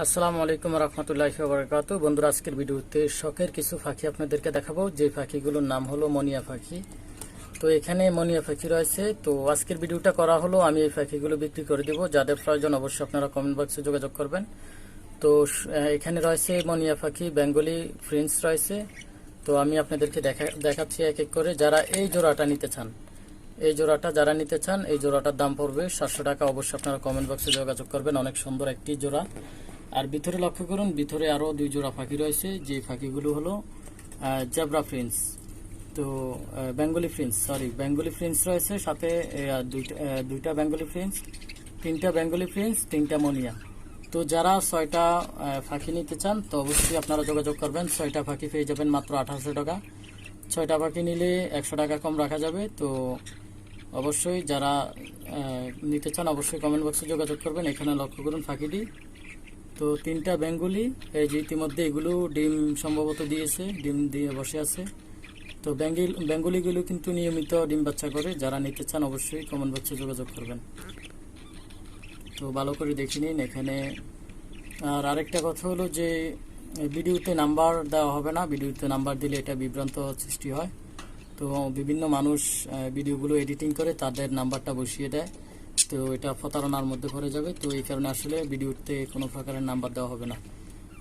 আসসালামু আলাইকুম রহমতুল্লাহ বরকাত বন্ধুরা, আজকের ভিডিওতে শখের কিছু পাখি আপনাদেরকে দেখাবো। যে পাখিগুলোর নাম হলো মনিয়া পাখি তো এখানে মনিয়া পাখি রয়েছে। তো আজকের ভিডিওটা করা হলো, আমি এই পাখিগুলো বিক্রি করে দেবো। যাদের প্রয়োজন অবশ্যই আপনারা কমেন্ট বক্সে যোগাযোগ করবেন। তো এখানে রয়েছে মনিয়া পাখি বেঙ্গলি ফ্রেন্স রয়েছে। তো আমি আপনাদেরকে দেখা, দেখাচ্ছি এক এক করে। যারা এই জোড়াটা নিতে চান, এই জোড়াটা যারা নিতে চান, এই জোড়াটার দাম পড়বে সাতশো টাকা। অবশ্যই আপনারা কমেন্ট বক্সে যোগাযোগ করবেন। অনেক সুন্দর একটি জোড়া। আর ভিতরে লক্ষ্য করুন, ভিতরে আরও দুই জোড়া পাখি রয়েছে। যে পাখিগুলো হলো জেব্রা ফ্রিন্স তো Bengali finch sorry Bengali finch রয়েছে, সাথে দুইটা দুইটা বেঙ্গলি ফ্রিন্স তিনটা বেঙ্গলি ফ্রিন্স তিনটা মনিয়া। তো যারা ছয়টা ফাঁকি নিতে চান, তো অবশ্যই আপনারা যোগাযোগ করবেন। ছয়টা ফাঁকি পেয়ে যাবেন মাত্র আঠারোশো টাকা। ছয়টা পাখি নিলে একশো টাকা কম রাখা যাবে। তো অবশ্যই যারা নিতে চান, অবশ্যই কমেন্ট বক্সে যোগাযোগ করবেন। এখানে লক্ষ্য করুন পাখিটি তো তিনটা বেঙ্গলি, এই যে ইতিমধ্যে এগুলো ডিম সম্ভবত দিয়েছে, ডিম দিয়ে বসে আছে। তো বেঙ্গল, বেঙ্গলিগুলো কিন্তু নিয়মিত ডিম বাচ্চা করে, যারা নিতে চান অবশ্যই কমেন্ট বক্সে যোগাযোগ করবেন। তো ভালো করে দেখে নিন এখানে। আর আরেকটা কথা হলো যে, ভিডিওতে নাম্বার দেওয়া হবে না, ভিডিওতে নাম্বার দিলে এটা বিভ্রান্ত সৃষ্টি হয়। তো বিভিন্ন মানুষ ভিডিওগুলো এডিটিং করে তাদের নাম্বারটা বসিয়ে দেয়। তো এটা প্রতারণার মধ্যে পড়ে যাবে। তো এই কারণে আসলে ভিডিওতে কোনো প্রকারের নাম্বার দেওয়া হবে না।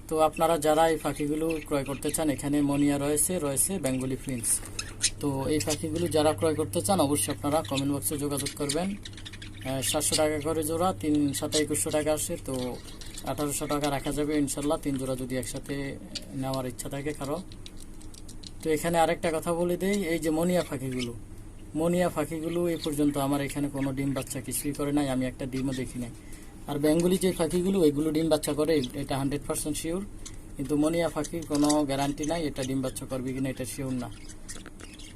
তো আপনারা যারা এই পাখিগুলো ক্রয় করতে চান, এখানে মনিয়া রয়েছে রয়েছে বেঙ্গলি ফ্রিন্স তো এই পাখিগুলো যারা ক্রয় করতে চান, অবশ্যই আপনারা কমেন্ট বক্সে যোগাযোগ করবেন। সাতশো টাকা করে জোড়া, তিন সাথে একুশশো টাকা আসে। তো আঠারোশো টাকা রাখা যাবে ইনশাল্লাহ, তিন জোড়া যদি একসাথে নেওয়ার ইচ্ছা থাকে কারও। তো এখানে আরেকটা কথা বলে দেই, এই যে মনিয়া পাখিগুলো মনিয়া পাখিগুলো এই পর্যন্ত আমার এখানে কোনো ডিম বাচ্চা কিছুই করে নাই, আমি একটা ডিমও দেখি নাই। আর বেঙ্গলি যে পাখিগুলো এগুলো ডিম বাচ্চা করে, এটা হান্ড্রেড পার্সেন্ট শিওর। কিন্তু মনিয়া পাখির কোনো গ্যারান্টি নাই, এটা ডিম বাচ্চা করবে কিনা এটা শিওর না।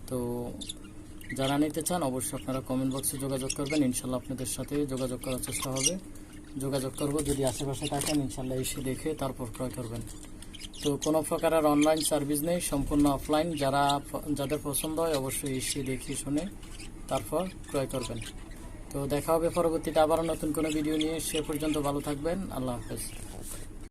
তো যারা নিতে চান, অবশ্যই আপনারা কমেন্ট বক্সে যোগাযোগ করবেন, ইনশাল্লাহ আপনাদের সাথে যোগাযোগ করার চেষ্টা হবে। যোগাযোগ করব, যদি আশেপাশে থাকেন, ইনশাল্লাহ এসে দেখে তারপর ক্রয় করবেন। তো কোনো প্রকারের অনলাইন সার্ভিস নেই, সম্পূর্ণ অফলাইন যারা যাদের পছন্দ হয় অবশ্যই এসে দেখে শুনে তারপর ক্রয় করবেন। তো দেখা হবে পরবর্তীতে আবারও নতুন কোনো ভিডিও নিয়ে। সে পর্যন্ত ভালো থাকবেন। আল্লাহ হাফেজ।